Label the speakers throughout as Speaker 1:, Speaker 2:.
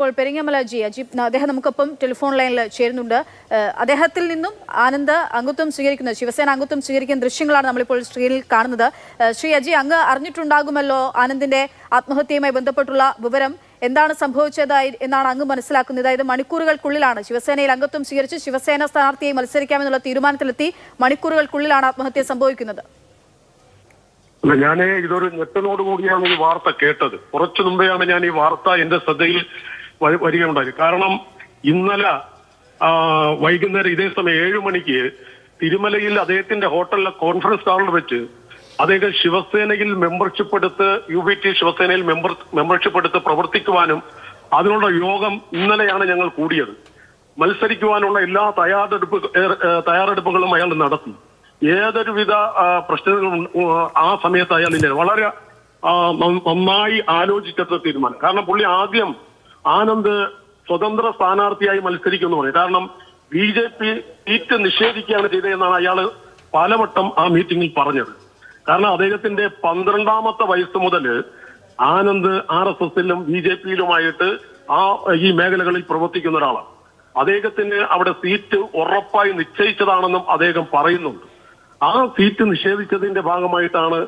Speaker 1: ഇപ്പോൾ പെരിങ്ങമല ജി അജീബ് അദ്ദേഹം നമുക്കൊപ്പം ടെലിഫോൺ ലൈനിൽ ചേരുന്നുണ്ട്. അദ്ദേഹത്തിൽ നിന്നും ആനന്ദ് അംഗത്വം സ്വീകരിക്കുന്നത് ശിവസേന അംഗത്വം സ്വീകരിക്കുന്ന ദൃശ്യങ്ങളാണ് നമ്മളിപ്പോൾ സ്ക്രീനിൽ കാണുന്നത്. ശ്രീ അജി അങ്ങ് അറിഞ്ഞിട്ടുണ്ടാകുമല്ലോ ആനന്ദിന്റെ ആത്മഹത്യയുമായി ബന്ധപ്പെട്ടുള്ള വിവരം? എന്താണ് സംഭവിച്ചതായി എന്നാണ് അങ്ങ് മനസ്സിലാക്കുന്നത്. അതായത് മണിക്കൂറുകൾക്കുള്ളിലാണ് ശിവസേനയിൽ അംഗത്വം സ്വീകരിച്ച് ശിവസേന സ്ഥാനാർത്ഥിയെ മത്സരിക്കാമെന്നുള്ള തീരുമാനത്തിലെത്തി മണിക്കൂറുകൾക്കുള്ളിലാണ് ആത്മഹത്യ സംഭവിക്കുന്നത്.
Speaker 2: അല്ല ഞാൻ ഇതൊരു ഞെട്ടനോടുകൂടിയാണ് ഈ വാർത്ത കേട്ടത്. കുറച്ചു മുമ്പെയാണ് ഞാൻ ഈ വാർത്ത എന്റെ ശ്രദ്ധയിൽ വ- വരികയുണ്ടായത് കാരണം ഇന്നലെ വൈകുന്നേരം ഇതേ സമയം ഏഴു മണിക്ക് തിരുമലയിൽ അദ്ദേഹത്തിന്റെ ഹോട്ടലിലെ കോൺഫറൻസ് ഹാളിൽ വെച്ച് അദ്ദേഹം ശിവസേനയിൽ മെമ്പർഷിപ്പ് എടുത്ത് യു ബി ടി ശിവസേനയിൽ മെമ്പർ മെമ്പർഷിപ്പ് എടുത്ത് പ്രവർത്തിക്കുവാനും അതിനുള്ള യോഗം ഇന്നലെയാണ് ഞങ്ങൾ കൂടിയത്. മത്സരിക്കുവാനുള്ള എല്ലാ തയ്യാറെടുപ്പ് തയ്യാറെടുപ്പുകളും അയാൾ നടത്തി. ഏതൊരുവിധ വിധ പ്രശ്നങ്ങളും ആ സമയത്ത് അയാൾ വളരെ നന്നായി ആലോചിച്ചെടുത്ത തീരുമാനം. കാരണം പുള്ളി ആദ്യം ആനന്ദ് സ്വതന്ത്ര സ്ഥാനാർത്ഥിയായി മത്സരിക്കുമെന്ന് പറയും കാരണം ബി ജെ പി സീറ്റ് നിഷേധിക്കുകയാണ് ചെയ്തതെന്നാണ് അയാൾ പലവട്ടം ആ മീറ്റിംഗിൽ പറഞ്ഞത്. കാരണം അദ്ദേഹത്തിന്റെ പന്ത്രണ്ടാമത്തെ വയസ്സ് മുതൽ ആനന്ദ് ആർ എസ് എസിലും ബി ജെ പിയിലുമായിട്ട് ആ ഈ മേഖലകളിൽ പ്രവർത്തിക്കുന്ന ഒരാളാണ്. അദ്ദേഹത്തിന് അവിടെ സീറ്റ് ഉറപ്പായി നിശ്ചയിച്ചതാണെന്നും അദ്ദേഹം പറയുന്നുണ്ട്. ആ സീറ്റ് നിഷേധിച്ചതിന്റെ ഭാഗമായിട്ടാണ്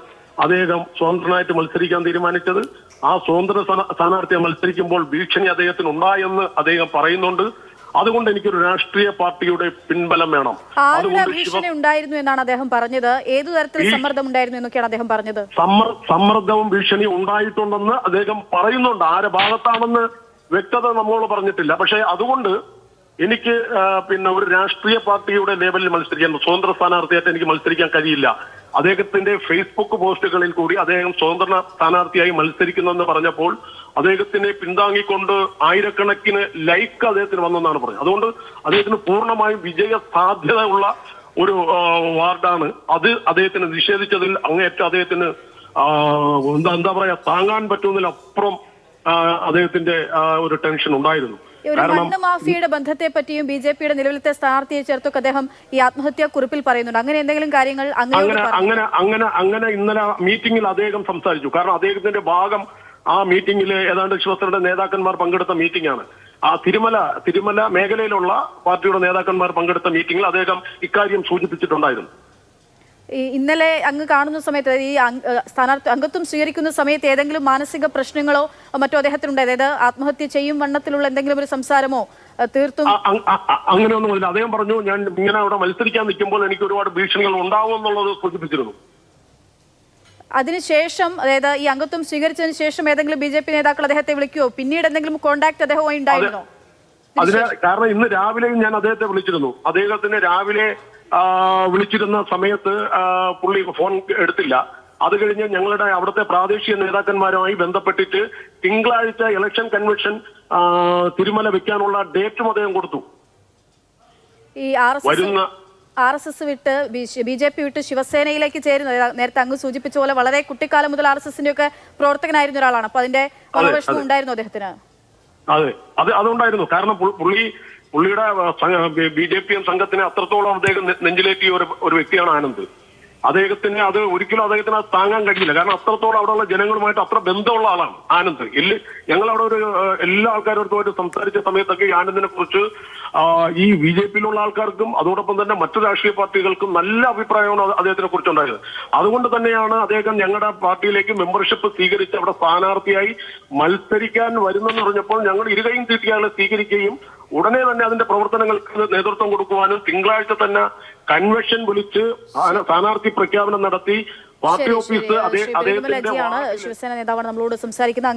Speaker 2: അദ്ദേഹം സ്വതന്ത്രനായിട്ട് മത്സരിക്കാൻ തീരുമാനിച്ചത്. ആ സ്വതന്ത്ര സ്ഥാന- സ്ഥാനാർത്ഥിയെ മത്സരിക്കുമ്പോൾ ഭീഷണി അദ്ദേഹത്തിന് ഉണ്ടായെന്ന് അദ്ദേഹം പറയുന്നുണ്ട്. അതുകൊണ്ട് എനിക്കൊരു രാഷ്ട്രീയ പാർട്ടിയുടെ പിൻബലം വേണം.
Speaker 1: ഭീഷണി ഉണ്ടായിരുന്നു എന്നാണ് അദ്ദേഹം പറഞ്ഞത്? ഏതു തരത്തിൽ സമ്മർദ്ദം ഉണ്ടായിരുന്നു എന്നൊക്കെയാണ് അദ്ദേഹം പറഞ്ഞത്?
Speaker 2: സമ്മർ- സമ്മർദ്ദവും ഭീഷണി ഉണ്ടായിട്ടുണ്ടെന്ന് അദ്ദേഹം പറയുന്നുണ്ട്. ആരെ ഭാഗത്താണെന്ന് വ്യക്തത നമ്മളോട് പറഞ്ഞിട്ടില്ല. പക്ഷെ അതുകൊണ്ട് എനിക്ക് പിന്നെ ഒരു രാഷ്ട്രീയ പാർട്ടിയുടെ ലേബലിൽ മത്സരിക്കാൻ സ്വതന്ത്ര സ്ഥാനാർത്ഥിയായിട്ട് എനിക്ക് മത്സരിക്കാൻ കഴിയില്ല. അദ്ദേഹത്തിന്റെ ഫേസ്ബുക്ക് പോസ്റ്റുകളിൽ കൂടി അദ്ദേഹം സ്വതന്ത്ര സ്ഥാനാർത്ഥിയായി മത്സരിക്കുന്നെന്ന് പറഞ്ഞപ്പോൾ അദ്ദേഹത്തിനെ പിന്താങ്ങിക്കൊണ്ട് ആയിരക്കണക്കിന് ലൈക്ക് അദ്ദേഹത്തിന് വന്നെന്നാണ് പറഞ്ഞത്. അതുകൊണ്ട് അദ്ദേഹത്തിന് പൂർണമായും വിജയ സാധ്യത ഉള്ള ഒരു വാർഡാണ് അത്. അദ്ദേഹത്തിന് നിഷേധിച്ചതിൽ അങ്ങേറ്റം അദ്ദേഹത്തിന് എന്താ എന്താ പറയാ താങ്ങാൻ പറ്റുന്നതിലപ്പുറം അദ്ദേഹത്തിന്റെ ഒരു ടെൻഷൻ ഉണ്ടായിരുന്നു.
Speaker 1: ഒരു മണ്ണ് മാഫിയയുടെ ബന്ധത്തെ പറ്റിയും ബി ജെ പിയുടെ നിലവിലത്തെ സ്ഥാനാർത്ഥിയെ ചേർത്തൊക്കെ അദ്ദേഹം ഈ ആത്മഹത്യാ കുറിപ്പിൽ പറയുന്നുണ്ട്. അങ്ങനെ എന്തെങ്കിലും കാര്യങ്ങൾ
Speaker 2: അങ്ങനെ അങ്ങനെ അങ്ങനെ അങ്ങനെ ഇന്നലെ മീറ്റിംഗിൽ അദ്ദേഹം സംസാരിച്ചു. കാരണം അദ്ദേഹത്തിന്റെ ഭാഗം ആ മീറ്റിംഗിൽ ഏതാണ്ട് ശിവസേനയുടെ നേതാക്കന്മാർ പങ്കെടുത്ത മീറ്റിംഗ് ആണ് ആ തിരുമല തിരുമല മേഖലയിലുള്ള പാർട്ടിയുടെ നേതാക്കന്മാർ പങ്കെടുത്ത മീറ്റിംഗിൽ അദ്ദേഹം ഇക്കാര്യം സൂചിപ്പിച്ചിട്ടുണ്ടായിരുന്നു.
Speaker 1: ഇന്നലെ അങ്ങ് കാണുന്ന സമയത്ത് ഈ സ്ഥാനാർത്ഥി അംഗത്വം സ്വീകരിക്കുന്ന സമയത്ത് ഏതെങ്കിലും മാനസിക പ്രശ്നങ്ങളോ മറ്റോ അദ്ദേഹത്തിനുണ്ട് അതായത് ആത്മഹത്യ ചെയ്യും വണ്ണത്തിലുള്ള എന്തെങ്കിലും ഒരു സംസാരമോ തീർത്തും?
Speaker 2: അങ്ങനെയൊന്നുമില്ല അദ്ദേഹം പറഞ്ഞു ഞാൻ ഇങ്ങനെ അവിടെ മത്സരിക്കാൻ നിൽക്കുമ്പോൾ എനിക്ക് ഒരുപാട് ഭീഷണികൾ ഉണ്ടാവും എന്നുള്ളത് സൂചിപ്പിച്ചിരുന്നു.
Speaker 1: അതിനുശേഷം അതായത് ഈ അംഗത്വം സ്വീകരിച്ചതിന് ശേഷം ഏതെങ്കിലും ബി ജെ പി നേതാക്കൾ അദ്ദേഹത്തെ വിളിക്കുവോ? പിന്നീട് എന്തെങ്കിലും കോണ്ടാക്ട് അദ്ദേഹവുമായി ഉണ്ടായിരുന്നോ?
Speaker 2: അതിന് കാരണം ഇന്ന് രാവിലെയും ഞാൻ അദ്ദേഹത്തെ വിളിച്ചിരുന്നു. അദ്ദേഹത്തിന് രാവിലെ വിളിച്ചിരുന്ന സമയത്ത് പുള്ളി ഫോൺ എടുത്തില്ല. അത് കഴിഞ്ഞ് ഞങ്ങളുടെ അവിടുത്തെ പ്രാദേശിക നേതാക്കന്മാരുമായി ബന്ധപ്പെട്ടിട്ട് തിങ്കളാഴ്ച ഇലക്ഷൻ കൺവെൻഷൻ തിരുമല വെക്കാനുള്ള ഡേറ്റും അദ്ദേഹം കൊടുത്തു.
Speaker 1: ഈ ആർ
Speaker 2: വരുന്ന
Speaker 1: ആർ എസ് എസ് വിട്ട് ബി ജെ പി വിട്ട് ശിവസേനയിലേക്ക് ചേരുന്നത് നേരത്തെ അങ്ങ് സൂചിപ്പിച്ച പോലെ വളരെ കുട്ടിക്കാലം മുതൽ ആർ എസ് എസിന്റെ ഒക്കെ പ്രവർത്തകനായിരുന്ന ഒരാളാണ്. അപ്പൊ അതിന്റെ ഉണ്ടായിരുന്നു അദ്ദേഹത്തിന്?
Speaker 2: അതെ. അത് അതുകൊണ്ടായിരുന്നു കാരണം പുള്ളി പുള്ളിയുടെ ബി ജെ പി എം സംഘത്തിനെ അത്രത്തോളം അദ്ദേഹം നെഞ്ചിലേറ്റിയ ഒരു വ്യക്തിയാണ് ആനന്ദ്. അദ്ദേഹത്തിന് അത് ഒരിക്കലും അദ്ദേഹത്തിന് അത് താങ്ങാൻ കഴിയില്ല. കാരണം അത്രത്തോളം അവിടെയുള്ള ജനങ്ങളുമായിട്ട് അത്ര ബന്ധമുള്ള ആളാണ് ആനന്ദ്. ഇല്ല ഞങ്ങൾ അവിടെ ഒരു എല്ലാ ആൾക്കാരോടുമായിട്ട് സംസാരിച്ച സമയത്തൊക്കെ ഈ ആനന്ദിനെ കുറിച്ച് ഈ ബി ജെ പിയിലുള്ള ആൾക്കാർക്കും അതോടൊപ്പം തന്നെ മറ്റു രാഷ്ട്രീയ പാർട്ടികൾക്കും നല്ല അഭിപ്രായമാണ് അദ്ദേഹത്തിനെ കുറിച്ചുണ്ടായത്. അതുകൊണ്ട് തന്നെയാണ് അദ്ദേഹം ഞങ്ങളുടെ പാർട്ടിയിലേക്ക് മെമ്പർഷിപ്പ് സ്വീകരിച്ച് അവിടെ സ്ഥാനാർത്ഥിയായി മത്സരിക്കാൻ വരുന്നെന്ന് പറഞ്ഞപ്പോൾ ഞങ്ങൾ ഇരുകയും തീറ്റിയാളെ സ്വീകരിക്കുകയും ഉടനെ തന്നെ അതിന്റെ പ്രവർത്തനങ്ങൾക്ക് നേതൃത്വം കൊടുക്കുവാനും തിങ്കളാഴ്ച തന്നെ കൺവെൻഷൻ വിളിച്ച് സ്ഥാന- സ്ഥാനാർത്ഥി പ്രഖ്യാപനം നടത്തി പാർട്ടി ഓഫീസ്
Speaker 1: ശിവസേന നേതാവാണ് നമ്മളോട് സംസാരിക്കുന്നത്.